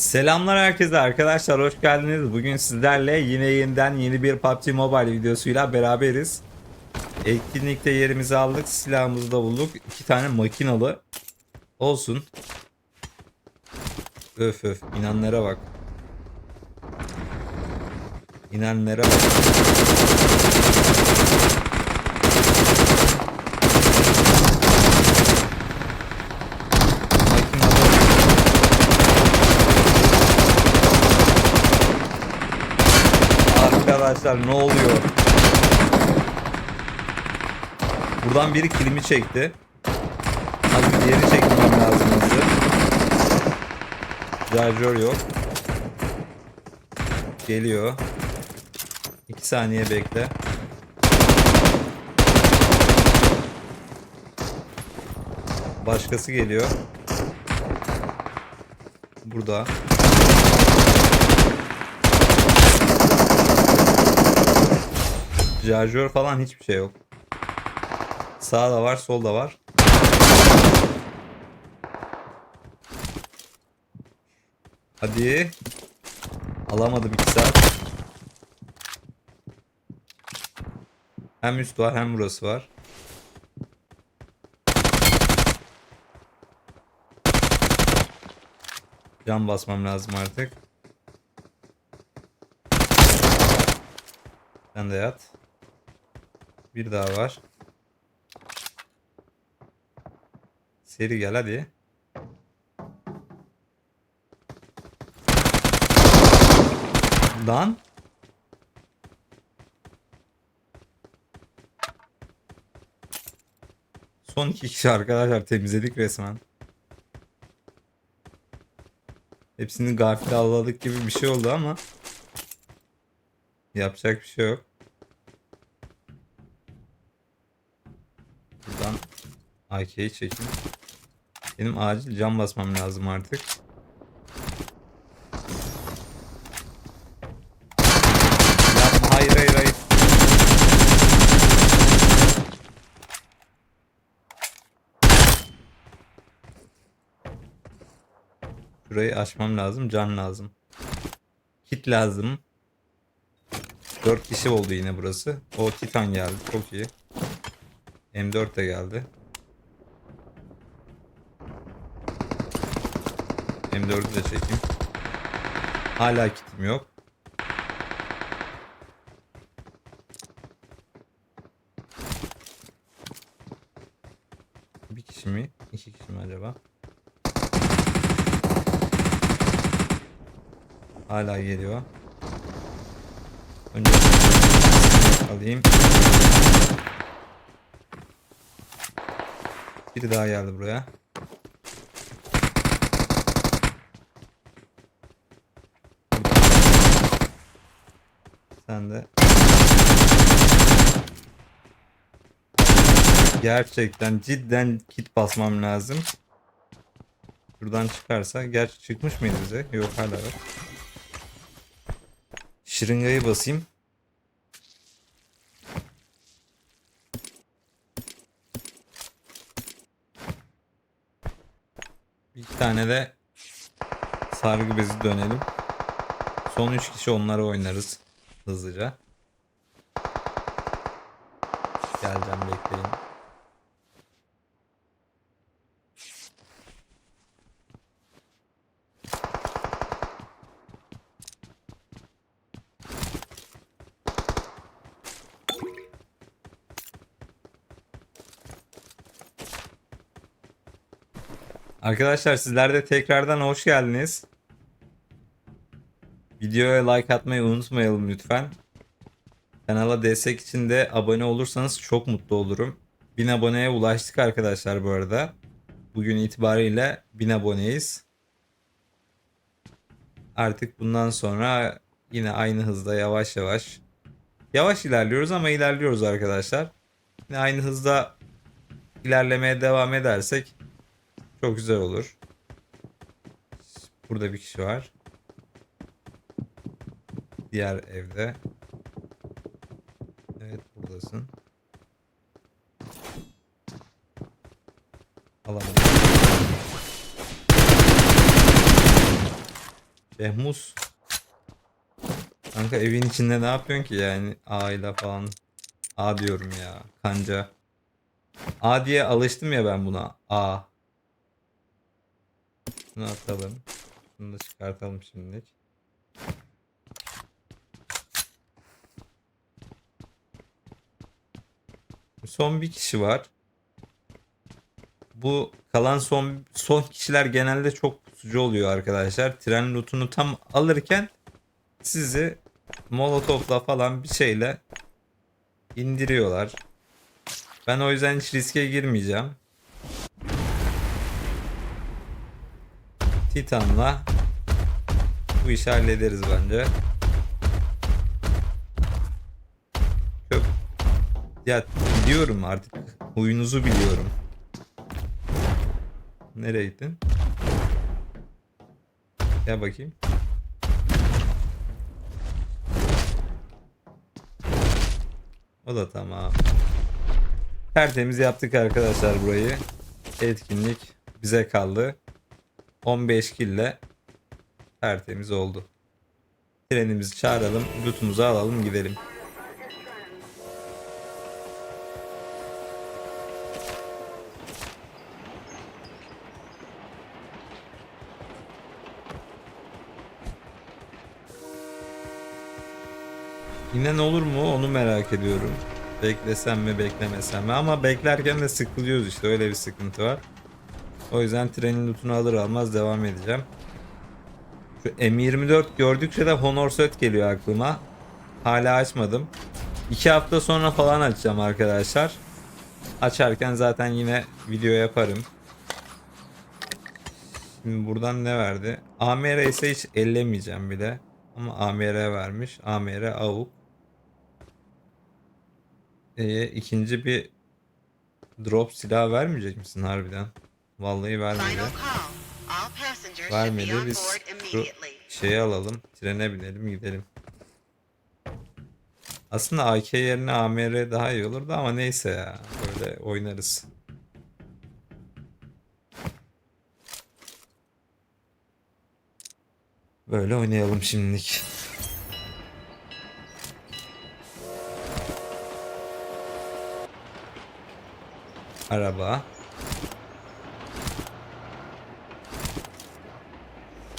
Selamlar herkese arkadaşlar hoş geldiniz. Bugün sizlerle yine yeniden yeni bir PUBG Mobile videosuyla beraberiz. Etkinlikte yerimizi aldık, silahımızı da bulduk. İki tane makinalı. Olsun. Öf öf inanlara bak. İnanlara bak. Makinalı. Arkadaşlar ne oluyor? Buradan biri kilimi çekti. Hadi diğeri çekmem lazım hızlı. Charger yok. Geliyor. 2 saniye bekle. Başkası geliyor. Burada. Charger falan hiçbir şey yok. Sağda var, solda var. Hadi. Alamadım 2 saat. Hem üst var hem burası var. Cam basmam lazım artık. Sen de yat. Bir daha var. Seri gel hadi. Lan. Son iki kişi arkadaşlar temizledik resmen. Hepsini gafil avladık gibi bir şey oldu ama yapacak bir şey yok. Buradan AK'yi çekeyim. Benim acil cam basmam lazım artık. Yapma hayır hayır hayır. Şurayı açmam lazım. Can lazım. Kit lazım. 4 kişi oldu yine burası. O Titan geldi. Çok iyi. M4 de geldi. M4'ü de çekeyim. Hala kitim yok. Bir kişi mi? İki kişi mi acaba? Hala geliyor. Önce alayım. Biri daha geldi buraya. Sen de. Gerçekten cidden kit basmam lazım. Şuradan çıkarsa. Gerçi çıkmış mıydı bize? Yok hala var. Şırıngayı basayım. Bir tane de sargı bezi dönelim. Son 3 kişi onları oynarız hızlıca. Geleceğim bekleyin. Arkadaşlar sizler de tekrardan hoş geldiniz. Videoya like atmayı unutmayalım lütfen. Kanala destek için de abone olursanız çok mutlu olurum. 1000 aboneye ulaştık arkadaşlar bu arada. Bugün itibariyle 1000 aboneyiz. Artık bundan sonra yine aynı hızda yavaş yavaş yavaş ilerliyoruz ama ilerliyoruz arkadaşlar. Yine aynı hızda ilerlemeye devam edersek çok güzel olur. Burada bir kişi var. Diğer evde. Evet buradasın. Alamadım. Şehmus. Kanka evin içinde ne yapıyorsun ki yani aile falan. A diyorum ya kanca. A diye alıştım ya ben buna. A. Bunu atalım. Bunu da çıkartalım şimdilik. Son bir kişi var. Bu kalan son son kişiler genelde çok pusucu oluyor arkadaşlar. Tren lootunu tam alırken sizi molotofla falan bir şeyle indiriyorlar. Ben o yüzden hiç riske girmeyeceğim. Titan'la bu işi hallederiz bence. Ya biliyorum artık huyunuzu biliyorum. Nereye gittin? Gel bakayım. O da tamam. Tertemiz yaptık arkadaşlar burayı. Etkinlik bize kaldı. 15 kille tertemiz oldu. Trenimizi çağıralım, lootumuzu alalım gidelim. İnen olur mu onu merak ediyorum. Beklesem mi beklemesem mi ama beklerken de sıkılıyoruz işte öyle bir sıkıntı var. O yüzden trenin lootunu alır almaz devam edeceğim. Şu M24 gördükçe de Honor Set geliyor aklıma. Hala açmadım. 2 hafta sonra falan açacağım arkadaşlar. Açarken zaten yine video yaparım. Şimdi buradan ne verdi? AMR ise hiç ellemeyeceğim bile. Ama AMR vermiş. AMR AUK. Ee, ikinci bir drop silah vermeyecek misin harbiden? Vallahi vermedi. Vermedi. Biz şu şeyi alalım. Trene binelim gidelim. Aslında AK yerine AMR daha iyi olurdu ama neyse ya. Böyle oynarız. Böyle oynayalım şimdilik. Araba.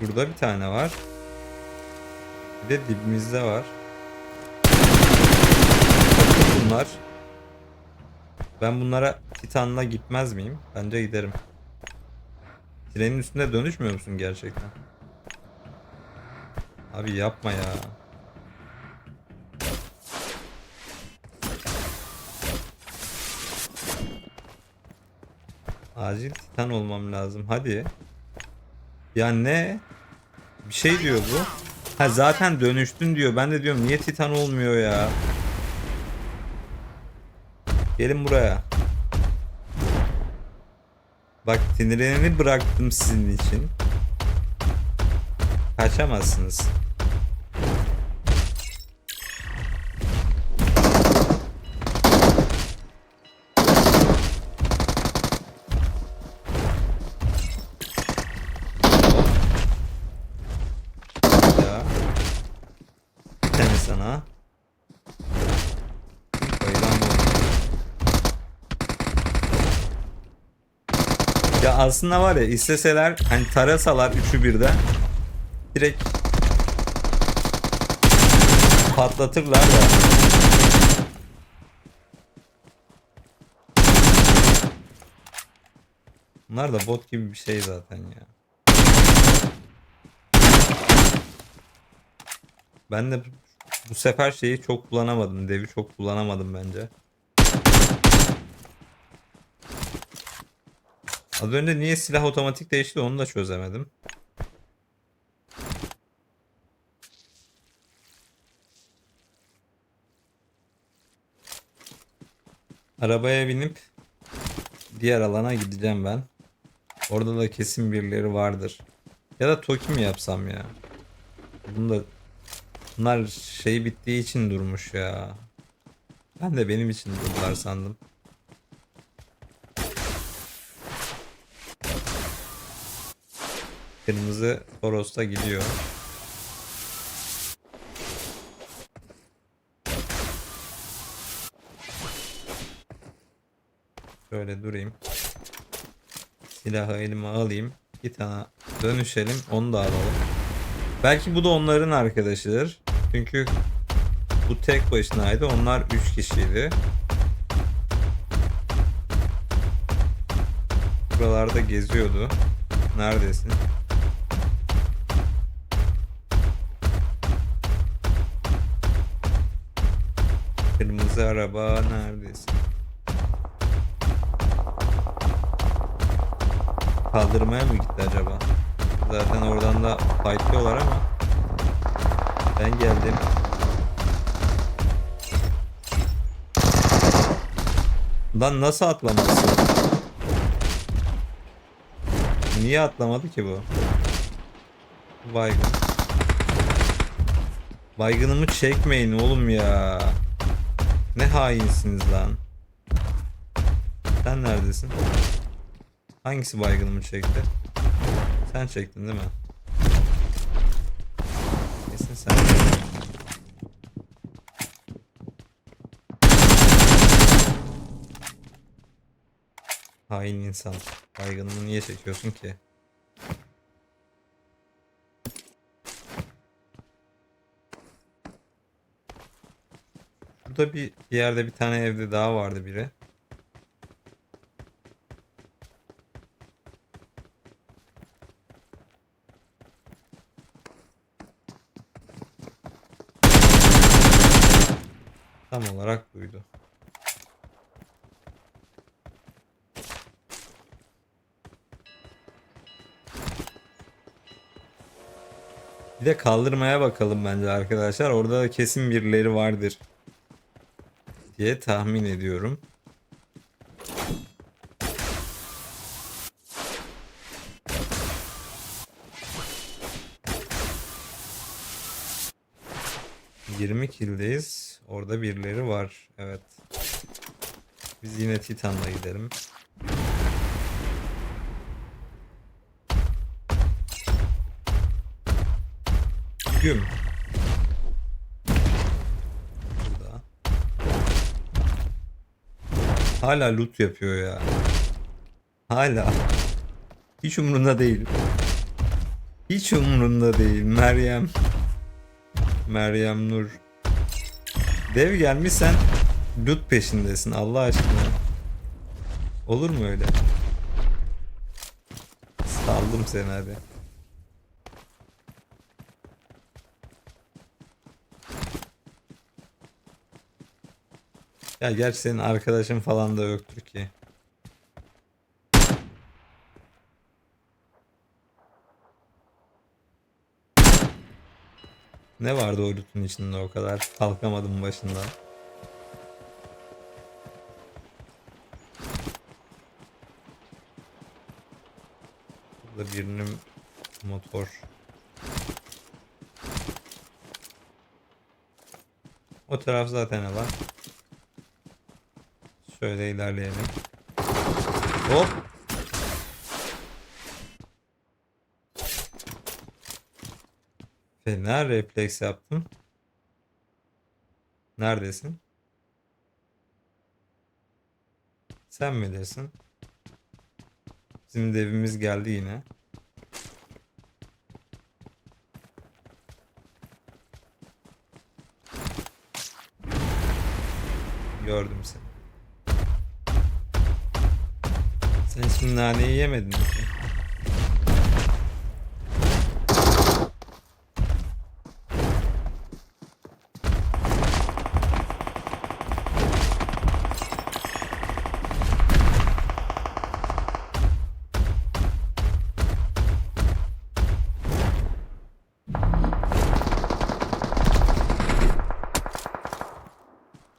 Burada bir tane var. Bir de dibimizde var. Bunlar. Ben bunlara Titan'la gitmez miyim? Bence giderim. Trenin üstünde dönüşmüyor musun gerçekten? Abi yapma ya. Acil Titan olmam lazım. Hadi. Ya ne? Bir şey diyor bu. Ha zaten dönüştün diyor. Ben de diyorum niye Titan olmuyor ya? Gelin buraya. Bak tinireni bıraktım sizin için. Kaçamazsınız. Ya. Bir tane sana. Bayılan bu. Ya aslında var ya isteseler hani tarasalar üçü birden direkt patlatırlar da. Bunlar da bot gibi bir şey zaten ya. Ben de bu sefer şeyi çok kullanamadım. Devi çok kullanamadım bence. Az önce niye silah otomatik değişti onu da çözemedim. Arabaya binip diğer alana gideceğim ben. Orada da kesin birileri vardır. Ya da Toki mi yapsam ya? Bunu da Bunlar şey bittiği için durmuş ya. Ben de benim için durdular sandım. Kırmızı Toros da gidiyor. Şöyle durayım. Silahı elime alayım. Bir tane dönüşelim. Onu da alalım. Belki bu da onların arkadaşıdır. Çünkü bu tek başınaydı. Onlar 3 kişiydi. Buralarda geziyordu. Neredesin? Kırmızı araba neredesin? Kaldırmaya mı gitti acaba? Zaten oradan da fightlıyorlar ama ben geldim. Lan nasıl atlamazsın? Niye atlamadı ki bu? Baygın. Baygınımı çekmeyin oğlum ya. Ne hainsiniz lan. Sen neredesin? Hangisi baygınımı çekti? Sen çektin değil mi? Kesin sen. Hain insan. Baygınımı niye çekiyorsun ki? Burada bir, bir yerde bir tane evde daha vardı biri. Tam olarak buydu. Bir de kaldırmaya bakalım bence arkadaşlar. Orada da kesin birileri vardır diye tahmin ediyorum. ...20 kildeyiz. Orada birileri var. Evet. Biz yine Titan'la gidelim. Güm. Hala loot yapıyor ya. Hala. Hiç umurunda değil. Hiç umurunda değil. Meryem. Meryem Nur. Dev gelmiş sen loot peşindesin Allah aşkına. Olur mu öyle? Saldım seni hadi. Ya gerçi senin arkadaşın falan da yoktur ki. Ne vardı o loot'un içinde o kadar? Kalkamadım başından. Burada birinin motor. O taraf zaten alan. Şöyle ilerleyelim. Hop. Fena refleks yaptım. Neredesin? Sen mi dersin? Bizim de evimiz geldi yine. Gördüm seni. Naneyi yemedin mi? ki?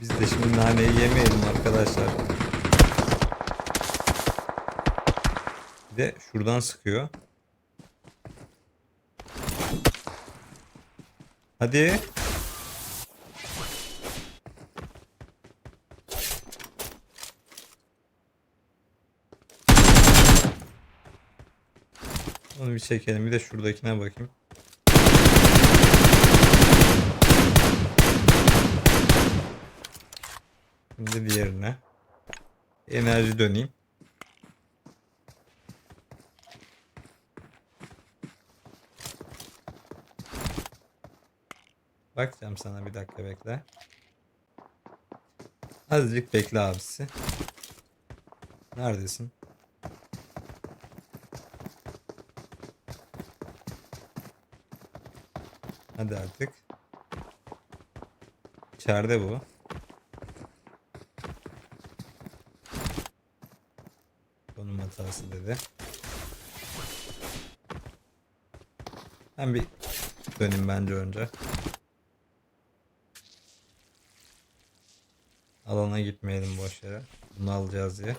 Biz de şimdi naneyi yemeyelim arkadaşlar. Bir de şuradan sıkıyor. Hadi. Onu bir çekelim. Bir de şuradakine bakayım. Şimdi diğerine. Enerji döneyim. Bakacağım sana bir dakika bekle. Azıcık bekle abisi. Neredesin? Hadi artık. İçeride bu. Konum hatası dedi. Ben bir döneyim bence önce. Alana gitmeyelim boş yere. Bunu alacağız diye.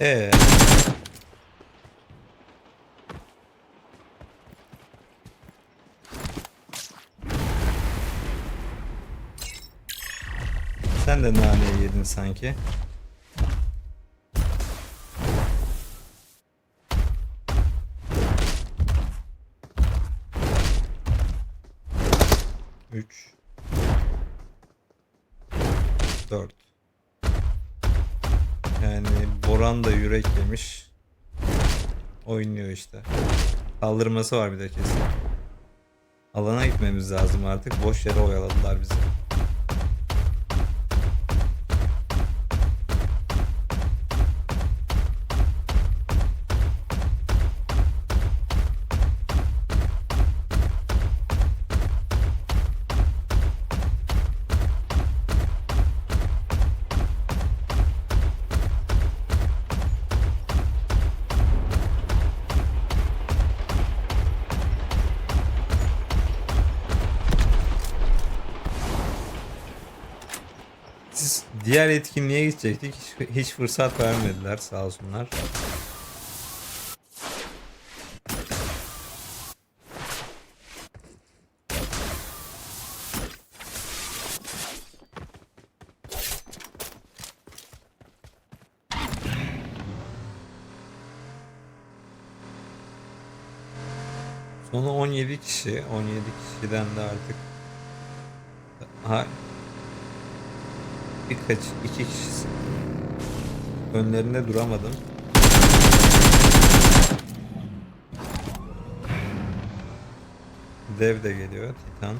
Ee. Sen de naneyi yedin sanki. 4. Yani Boran da yürek demiş. Oynuyor işte. Kaldırması var bir de kesin. Alana gitmemiz lazım artık. Boş yere oyaladılar bizi. Gidecektik. Hiç, hiç fırsat vermediler sağ olsunlar. Sonu 17 kişi. 17 kişiden de artık ha, birkaç iki kişisi. Önlerinde duramadım. Dev de geliyor. Titan.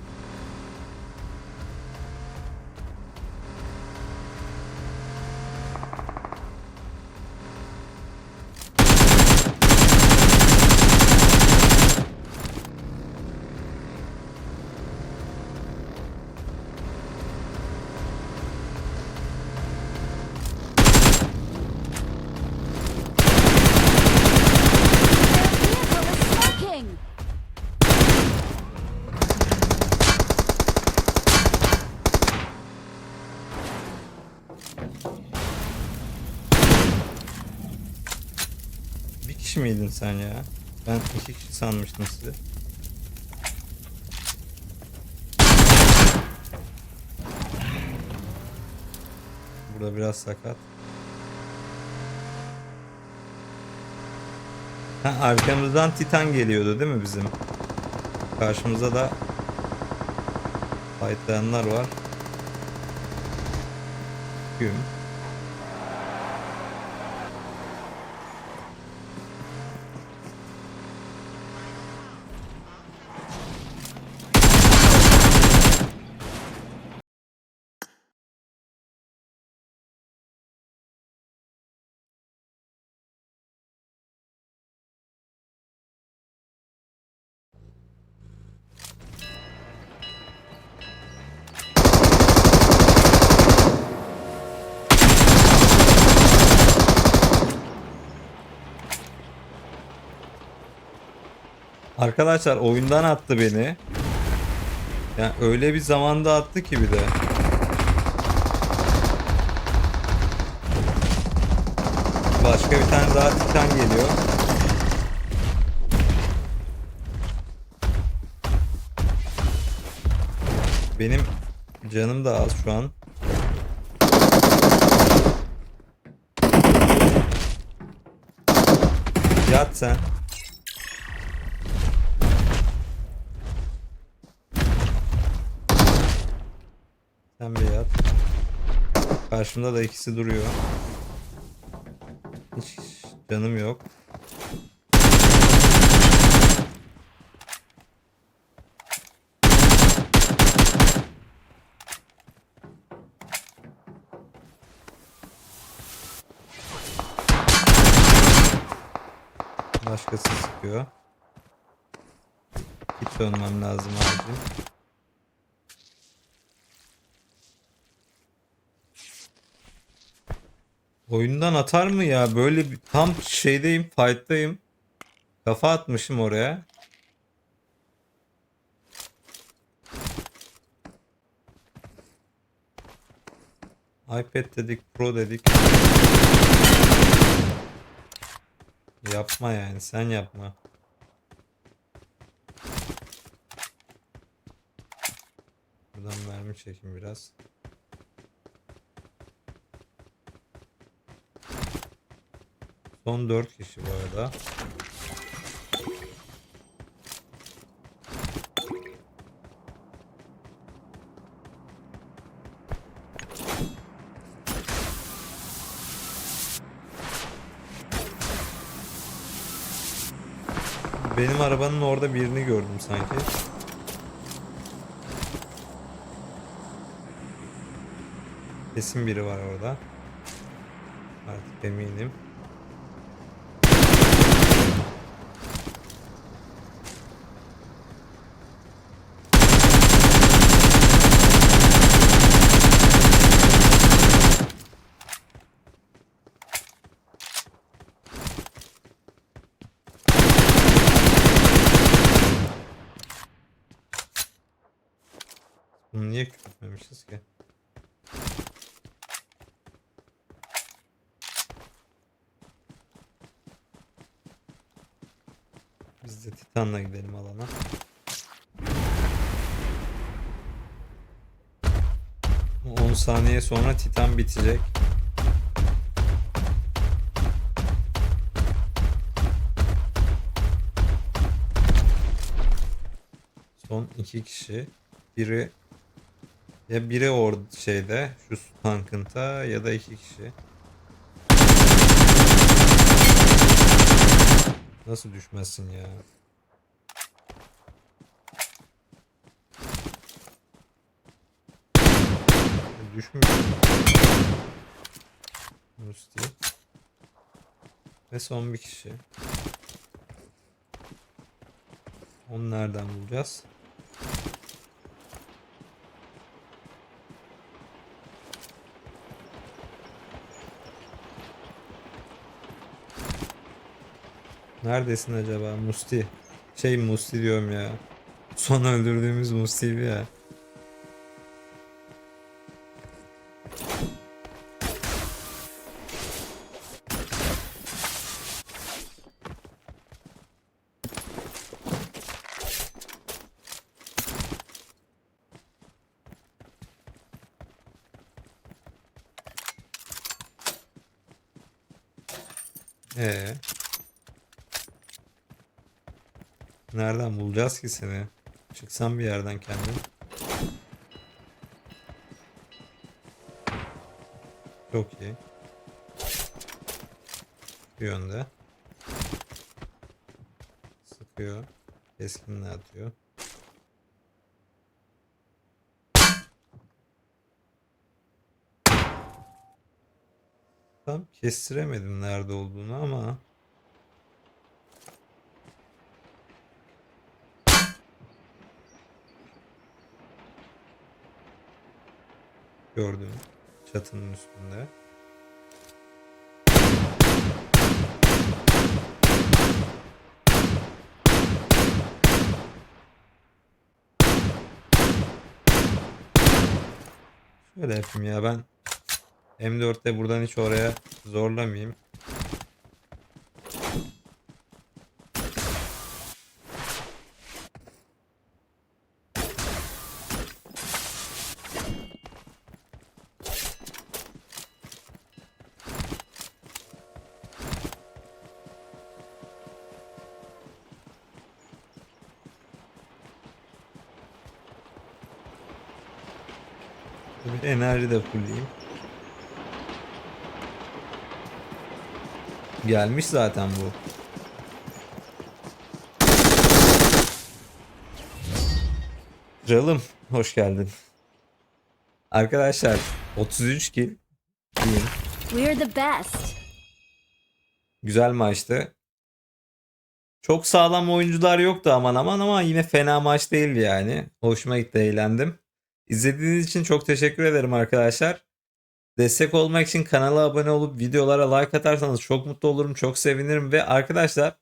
Sen ya? Ben iki kişi sanmıştım sizi. Burada biraz sakat. Ha, arkamızdan Titan geliyordu değil mi bizim? Karşımızda da fightlayanlar var. Güm. Arkadaşlar oyundan attı beni. Yani öyle bir zamanda attı ki bir de. Başka bir tane daha titan geliyor. Benim canım da az şu an. Yat sen. Karşımda da ikisi duruyor. Hiç canım yok. Başkası sıkıyor. Hiç dönmem lazım acil. Oyundan atar mı ya? Böyle bir tam şeydeyim, fight'tayım. Kafa atmışım oraya. iPad dedik, Pro dedik. Yapma yani, sen yapma. Buradan mermi çekin biraz. Son 4 kişi bu arada. Benim arabanın orada birini gördüm sanki. Kesin biri var orada. Artık eminim. Küçültmemişiz ki? Biz de Titan'la gidelim alana. Bu 10 saniye sonra Titan bitecek. Son iki kişi. Biri ya biri or şeyde şu tankınta ya da iki kişi. Nasıl düşmezsin ya? Düşmüyor. Musti. Ve son bir kişi. Onu nereden bulacağız? Neredesin acaba Musti? Şey Musti diyorum ya. Son öldürdüğümüz Musti ya. Ee. Nereden bulacağız ki seni? Çıksan bir yerden kendin. Çok iyi. Bir yönde. Sıkıyor. Keskinle atıyor. Tam kestiremedim nerede olduğunu ama gördüm çatının üstünde. Şöyle yapayım ya ben M4'te buradan hiç oraya zorlamayayım. Burayı da. Gelmiş zaten bu. Kralım hoş geldin. Arkadaşlar 33 kill. Diyeyim. We're the best. Güzel maçtı. Çok sağlam oyuncular yoktu aman aman ama yine fena maç değildi yani. Hoşuma gitti eğlendim. İzlediğiniz için çok teşekkür ederim arkadaşlar. Destek olmak için kanala abone olup videolara like atarsanız çok mutlu olurum. Çok sevinirim ve arkadaşlar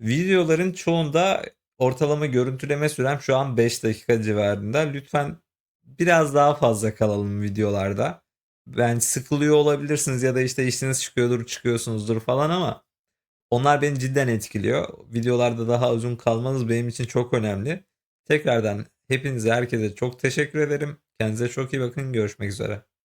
videoların çoğunda ortalama görüntüleme sürem şu an 5 dakika civarında. Lütfen biraz daha fazla kalalım videolarda. Ben sıkılıyor olabilirsiniz ya da işte işiniz çıkıyordur çıkıyorsunuzdur falan ama onlar beni cidden etkiliyor. Videolarda daha uzun kalmanız benim için çok önemli. Tekrardan hepinize herkese çok teşekkür ederim. Kendinize çok iyi bakın. Görüşmek üzere.